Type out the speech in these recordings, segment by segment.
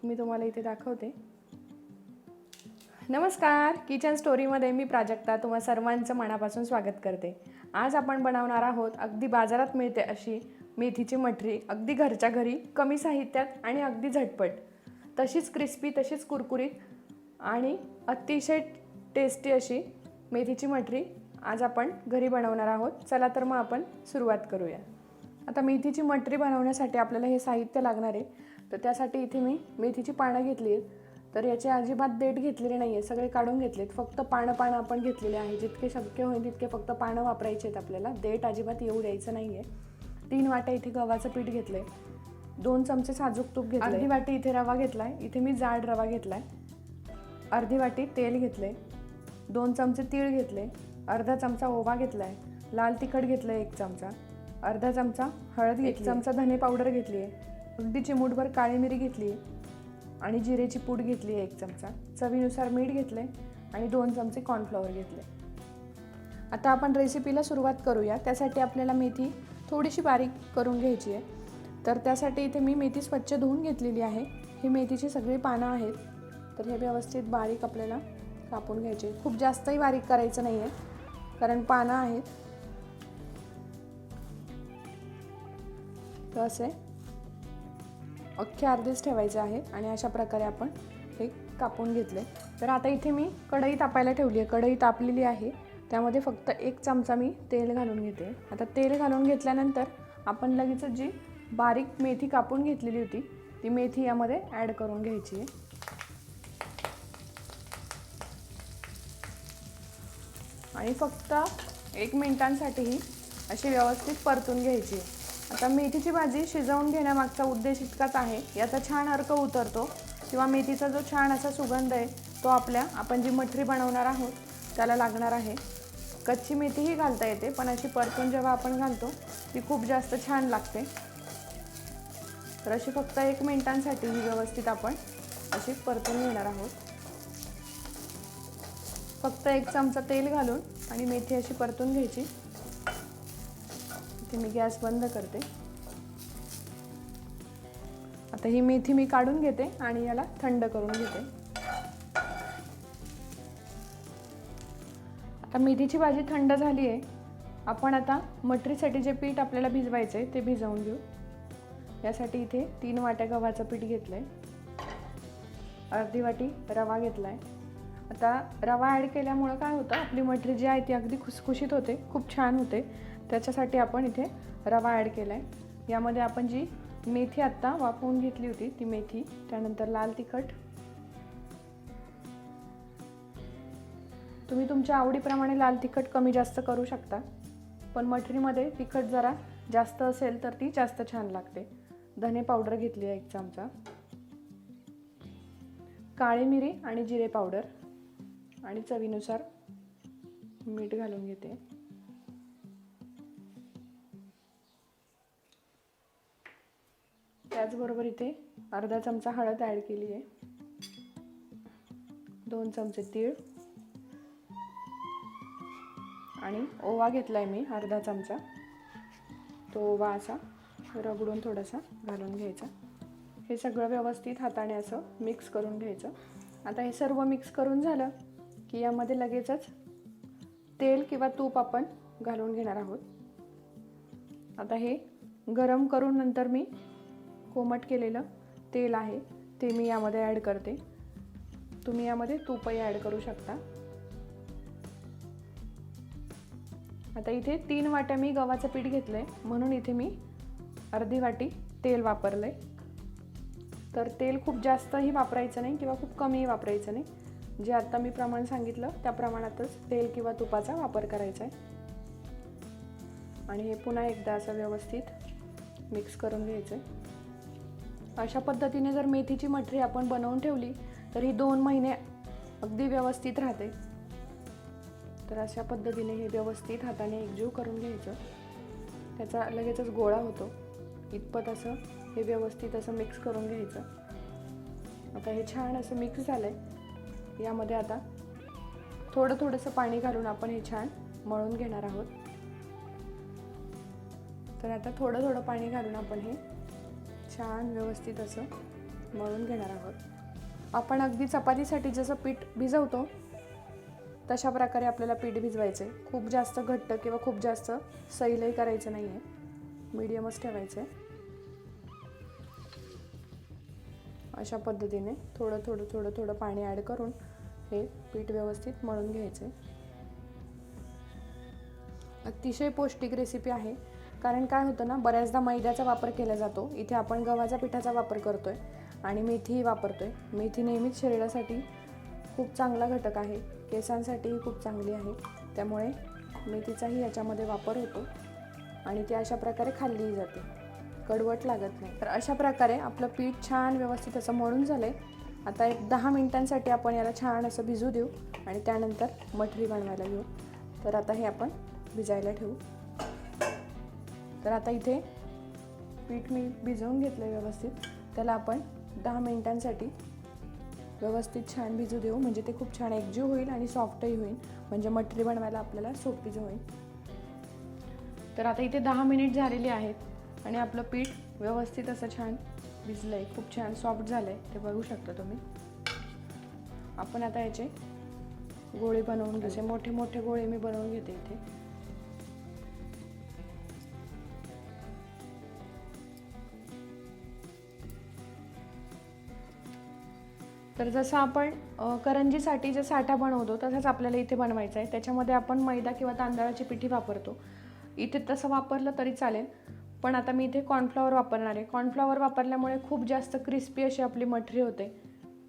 एक मी तुम्हाला इथे दाखवते. नमस्कार किचन स्टोरीमध्ये मी प्राजक्ता तुम्हा सर्वांचं मनापासून स्वागत करते. आज आपण बनवणार आहोत अगदी बाजारात मिळते अशी मेथीची मठरी अगदी घरच्या घरी कमी साहित्यात आणि अगदी झटपट. तशीच क्रिस्पी तशीच कुरकुरीत आणि अतिशय टेस्टी अशी मेथीची मठरी आज आपण घरी बनवणार आहोत. चला तर मग आपण सुरुवात करूया. आता मेथीची मटरी बनवण्यासाठी आपल्याला हे साहित्य लागणार आहे. तर त्यासाठी इथे मी मेथीची पानं घेतली आहेत. तर याचे अजिबात देठ घेतलेले नाही आहे सगळे काढून घेतलेत. फक्त पानं पानं आपण घेतलेले आहे. जितके शक्य होईल तितके फक्त पानं वापरायचे आहेत आपल्याला. देठ अजिबात येऊ द्यायचं नाही आहे तीन वाट्या इथे गव्हाचं पीठ घेतलं आहे दोन चमचे साजूक तूप घेतलं अर्धी वाटी इथे रवा घेतला आहे इथे मी जाड रवा घेतला आहे अर्धी वाटी तेल घेतले दोन चमचे तीळ घेतले अर्धा चमचा ओवा घेतला आहे लाल तिखट घेतलं आहे एक चमचा. अर्धा चमचा हळद एक चमचा धने पावडर घेतली आहे अगदी चिमूटभर काळी मिरी घेतली आणि जिरेची पूड घेतली आहे एक चमचा. चवीनुसार मीठ घेतले आणि दोन चमचे कॉर्नफ्लॉवर घेतले. आता आपण रेसिपीला सुरुवात करूया. त्यासाठी आपल्याला मेथी थोडीशी बारीक करून घ्यायची आहे. तर त्यासाठी इथे मी मेथी स्वच्छ धुवून घेतलेली आहे. ही मेथीची सगळी पानं आहेत. तर हे व्यवस्थित बारीक आपल्याला कापून घ्यायचे खूप जास्तही बारीक करायचं नाही आहे कारण पानं आहेत. तर असे अख्खे अर्धेच ठेवायचे आहेत आणि अशा प्रकारे आपण हे कापून घेतले. तर आता इथे मी कढई तापायला ठेवली आहे. कढई तापलेली आहे. त्यामध्ये फक्त एक चमचा मी तेल घालून घेते. आता तेल घालून घेतल्यानंतर आपण लगेच जी बारीक मेथी कापून घेतलेली होती ती मेथी यामध्ये ॲड करून घ्यायची आहे. आणि फक्त एक मिनिटांसाठीही अशी व्यवस्थित परतून घ्यायची आहे. आता मेथीची भाजी शिजवून घेण्यामागचा उद्देश इतकाच आहे याचा छान अर्क उतरतो किंवा मेथीचा जो छान असा सुगंध आहे तो आपल्या आपण जी मठरी बनवणार आहोत त्याला लागणार आहे. कच्ची मेथीही घालता येते पण अशी परतून जेव्हा आपण घालतो ती खूप जास्त छान लागते. तर अशी फक्त एक मिनिटांसाठी ही व्यवस्थित आपण अशी परतून घेणार आहोत. फक्त एक चमचा तेल घालून आणि मेथी अशी परतून घ्यायची. इथे मी गॅस बंद करते. आता ही मेथी मी काढून घेते आणि याला थंड करून घेते. आता मेथीची भाजी थंड झाली आहे. आपण आता मटरीसाठी जे पीठ आपल्याला भिजवायचं आहे ते भिजवून घेऊ. यासाठी इथे तीन वाट्या गव्हाचं पीठ घेतलं आहे अर्धी वाटी रवा घेतला आहे आता रवा ॲड केल्यामुळं काय होतं आपली मटरी जी आहे ती अगदी खुसखुशीत होते खूप छान होते. त्याच्यासाठी आपण इथे रवा ॲड केला आहे यामध्ये आपण जी मेथी आत्ता वाफवून घेतली होती ती मेथी त्यानंतर लाल तिखट. तुम्ही तुमच्या आवडीप्रमाणे लाल तिखट कमी जास्त करू शकता पण मठरीमध्ये तिखट जरा जास्त असेल तर ती जास्त छान लागते. धने पावडर घेतली आहे एक चमचा. काळी मिरी आणि जिरे पावडर. आणि चवीनुसार मीठ घालून घेते. त्याचबरोबर इथे अर्धा चमचा हळद ॲड केली आहे. दोन चमचे तीळ. आणि ओवा घेतला आहे मी अर्धा चमचा. तो ओवा असा रगडून थोडासा घालून घ्यायचा. हे सगळं व्यवस्थित हाताने असं मिक्स करून घ्यायचं. आता हे सर्व मिक्स करून झालं की यामध्ये लगेचच तेल किंवा तूप आपण घालून घेणार आहोत. आता हे गरम करून नंतर मी कोमट केलेलं तेल आहे ते मी यामध्ये ॲड करते. तुम्ही यामध्ये तूपही ॲड करू शकता. आता इथे तीन वाट्या मी गव्हाचं पीठ घेतलं आहे म्हणून इथे मी अर्धी वाटी तेल वापरलं आहे तर तेल खूप जास्तही वापरायचं नाही किंवा खूप कमीही वापरायचं नाही. जे आत्ता मी प्रमाण सांगितलं त्या प्रमाणातच तेल किंवा तुपाचा वापर करायचा आहे. आणि हे पुन्हा एकदा असं व्यवस्थित मिक्स करून घ्यायचं आहे अशा पद्धतीने जर मेथीची मठरी आपण बनवून ठेवली तर ही दोन महिने अगदी व्यवस्थित राहते. तर अशा पद्धतीने हे व्यवस्थित हाताने एकजीव करून घ्यायचं. त्याचा लगेचच गोळा होतो. इतपत असं हे व्यवस्थित असं मिक्स करून घ्यायचं. आता हे छान असं मिक्स झालं आहे यामध्ये आता थोडं थोडंसं पाणी घालून आपण हे छान मळून घेणार आहोत. तर आता थोडं थोडं पाणी घालून आपण हे छान व्यवस्थित असं मळून घेणार आहोत. आपण अगदी चपातीसाठी जसं पीठ भिजवतो तशा प्रकारे आपल्याला पीठ भिजवायचं आहे खूप जास्त घट्ट किंवा खूप जास्त सैलही करायचं नाही आहे मीडियमच ठेवायचं आहे अशा पद्धतीने थोडं थोडं थोडं थोडं पाणी ॲड करून हे पीठ व्यवस्थित मळून घ्यायचं आहे अतिशय पौष्टिक रेसिपी आहे. कारण काय होतं ना बऱ्याचदा मैद्याचा वापर केला जातो. इथे आपण गव्हाच्या पिठाचा वापर करतोय आणि मेथीही वापरतोय. मेथी नेहमीच शरीरासाठी खूप चांगला घटक आहे. केसांसाठीही खूप चांगली आहे. त्यामुळे मेथीचाही याच्यामध्ये वापर होतो आणि ती अशा प्रकारे खाल्लीही जाते. कडवट लागत नाही. तर अशा प्रकारे आपलं पीठ छान व्यवस्थित असं मळून झालं आहे आता एक दहा मिनिटांसाठी आपण याला छान असं भिजू देऊ आणि त्यानंतर मठरी बनवायला घेऊ. तर आता हे आपण भिजायला ठेवू. तर आता इथे पीठ मी भिजवून घेतलं आहे व्यवस्थित. त्याला आपण दहा मिनिटांसाठी व्यवस्थित छान भिजू देऊ. म्हणजे ते खूप छान एकजीव होईल आणि सॉफ्टही होईल. म्हणजे मटरी बनवायला आपल्याला सोपी होईल. तर आता इथे दहा मिनिट झालेली आहेत आणि आपलं पीठ व्यवस्थित असं छान भिजलं आहे खूप छान सॉफ्ट झालं आहे ते बघू शकता तुम्ही. आपण आता याचे गोळे बनवून घ्यायचे मोठे मोठे गोळे मी बनवून घेते इथे. तर जसं आपण करंजीसाठी जे साठा बनवतो तसंच आपल्याला इथे बनवायचं आहे. त्याच्यामध्ये आपण मैदा किंवा तांदळाची पिठी वापरतो. इथे तसं वापरलं तरी चालेल. पण आता मी इथे कॉर्नफ्लॉवर वापरणार आहे. कॉर्नफ्लॉवर वापरल्यामुळे खूप जास्त क्रिस्पी अशी आपली मठरी होते.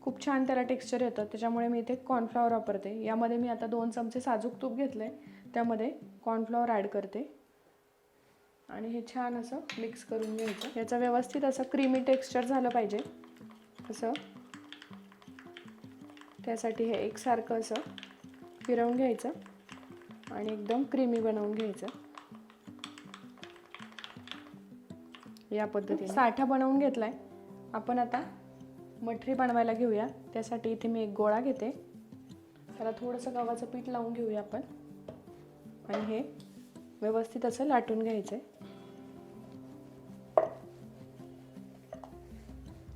खूप छान त्याला टेक्स्चर येतं. त्याच्यामुळे मी इथे कॉर्नफ्लॉवर वापरते. यामध्ये मी आता दोन चमचे साजूक तूप घेतलं आहे त्यामध्ये कॉर्नफ्लॉवर ॲड करते. आणि हे छान असं मिक्स करून घ्यायचं. याचं व्यवस्थित असं क्रीमी टेक्स्चर झालं पाहिजे. असं. त्यासाठी हे एकसारखं असं फिरवून घ्यायचं आणि एकदम क्रीमी बनवून घ्यायचं. या पद्धतीने. साठा बनवून घेतलाय. आपण आता मठरी बनवायला घेऊया. त्यासाठी इथे मी एक गोळा घेते. त्याला थोडंसं गव्हाचं पीठ लावून घेऊया आपण. आणि हे व्यवस्थित असं लाटून घ्यायचं आहे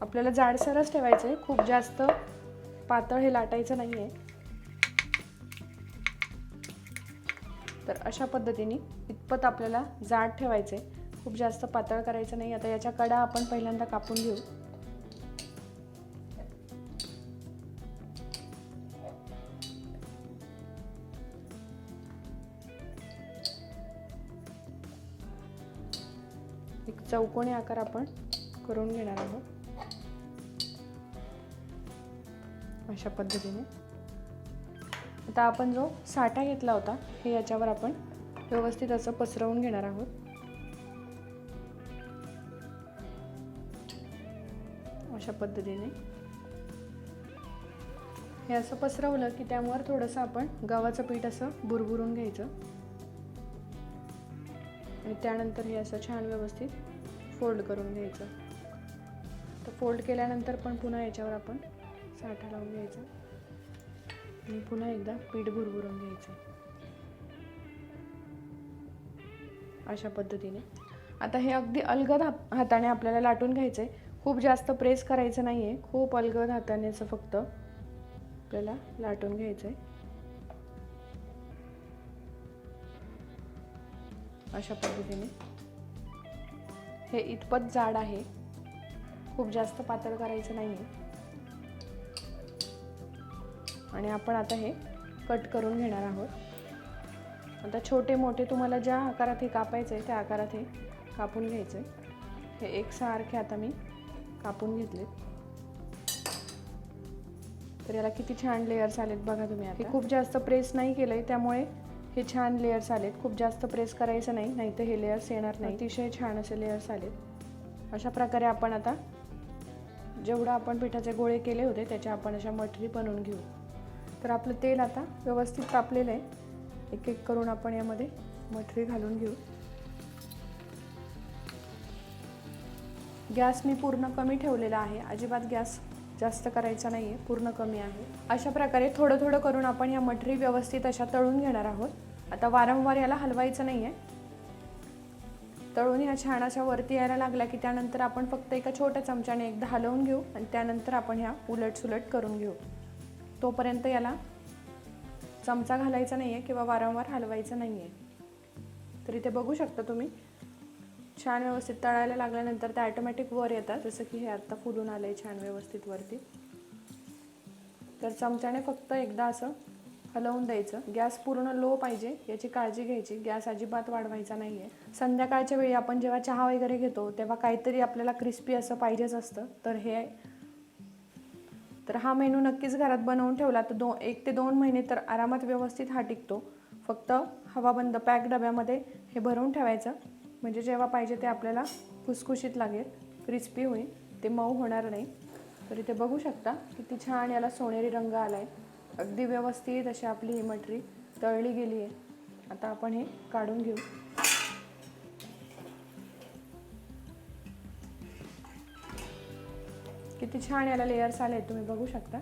आपल्याला जाडसरच ठेवायचं आहे खूप जास्त पातळ हे लाटायचं नाही आहे तर अशा पद्धतीने इतपत आपल्याला जाड ठेवायचं. आहे खूप जास्त पातळ करायचं नाही. आता याच्या कडा आपण पहिल्यांदा कापून घेऊ. एक चौकोनी आकार आपण करून घेणार आहोत. अशा पद्धतीने. आता आपण जो साठा घेतला होता हे याच्यावर आपण व्यवस्थित असं पसरवून घेणार आहोत. अशा पद्धतीने. हे असं पसरवलं की त्यावर थोडंसं आपण गव्हाचं पीठ असं भुरभुरून घ्यायचं. आणि त्यानंतर हे असं छान व्यवस्थित फोल्ड करून घ्यायचं. तर फोल्ड केल्यानंतर पण पुन्हा याच्यावर आपण साठा लावून घ्यायचा. आणि पुन्हा एकदा पीठ भुरभुरून घ्यायचं. अशा पद्धतीने. आता हे अगदी अलगद हाताने आपल्याला लाटून घ्यायचं आहे खूप जास्त प्रेस करायचं नाही आहे खूप अलगद हाताने असं फक्त आपल्याला लाटून घ्यायचं आहे अशा पद्धतीने. हे इतपत जाड आहे. खूप जास्त पातळ करायचं नाही आहे आणि आपण आता हे कट करून घेणार आहोत. आता छोटे मोठे तुम्हाला ज्या आकारात हे कापायचं आहे त्या आकारात हे कापून घ्यायचं आहे हे एकसारखे आता मी कापून घेतले तर याला किती छान लेयर्स आलेत बघा तुम्ही आता. हे खूप जास्त प्रेस नाही केलं आहे त्यामुळे हे छान लेयर्स आलेत. खूप जास्त प्रेस करायचं नाही नाही तर हे लेयर्स येणार नाही. अतिशय छान असे लेयर्स आलेत. अशा प्रकारे आपण आता जेवढं आपण पिठाचे गोळे केले होते त्याच्या आपण अशा मठरी बनवून घेऊ. तर आपलं तेल आता व्यवस्थित तापलेलं आहे. एक एक करून आपण यामध्ये मठरी घालून घेऊ. गॅस मी पूर्ण कमी ठेवलेला आहे. अजिबात गॅस जास्त करायचा नाही आहे पूर्ण कमी आहे. अशा प्रकारे थोडं थोडं करून आपण या मठरी व्यवस्थित अशा तळून घेणार आहोत. आता वारंवार याला हलवायचं नाही आहे तळून ह्या छान अशा वरती यायला लागल्या की त्यानंतर आपण फक्त एका छोट्या चमच्याने एकदा हलवून घेऊ आणि त्यानंतर आपण ह्या उलट सुलट करून घेऊ. तोपर्यंत याला चमचा घालायचा नाही आहे किंवा वारंवार हलवायचं नाही आहे तर इथे बघू शकता तुम्ही. छान व्यवस्थित तळायला लागल्यानंतर ते ॲटोमॅटिक वर येतात जसं की हे आत्ता फुलून आलं आहे छान व्यवस्थित वरती. तर चमच्याने फक्त एकदा असं हलवून द्यायचं. गॅस पूर्ण लो पाहिजे याची काळजी घ्यायची. गॅस अजिबात वाढवायचा नाही आहे संध्याकाळच्या वेळी आपण जेव्हा चहा वगैरे घेतो तेव्हा काहीतरी आपल्याला क्रिस्पी असं पाहिजेच असतं. तर हे तर हा मेनू नक्कीच घरात बनवून ठेवला. तर दो एक ते दोन महिने तर आरामात व्यवस्थित हा टिकतो. फक्त हवाबंद पॅक डब्यामध्ये हे भरून ठेवायचं. म्हणजे जेव्हा पाहिजे ते आपल्याला खुसखुशीत लागेल क्रिस्पी होईल ते मऊ होणार नाही. तर इथे बघू शकता किती छान याला सोनेरी रंग आला आहे अगदी व्यवस्थित अशी आपली ही मटरी तळली गेली आहे आता आपण हे काढून घेऊ. किती छान याला लेयर्स आले तुम्ही बघू शकता.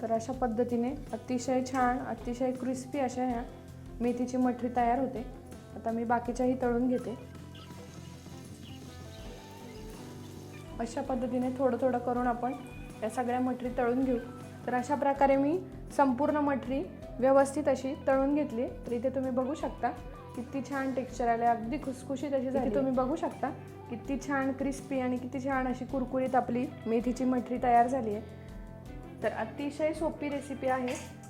तर अशा पद्धतीने अतिशय छान अतिशय क्रिस्पी अशा ह्या मेथीची मठरी तयार होते. आता मी बाकीच्याही तळून घेते. अशा पद्धतीने थोडं थोडं करून आपण या सगळ्या मठरी तळून घेऊ. तर अशा प्रकारे मी संपूर्ण मठरी व्यवस्थित अशी तळून घेतली. तर इथे तुम्ही बघू शकता किती छान टेक्स्चर आले. अगदी खुसखुशीत अशी झाली. तुम्ही बघू शकता किती छान क्रिस्पी आणि किती छान अशी कुरकुरीत आपली मेथीची मठरी तयार झाली आहे. तर अतिशय सोपी रेसिपी आहे.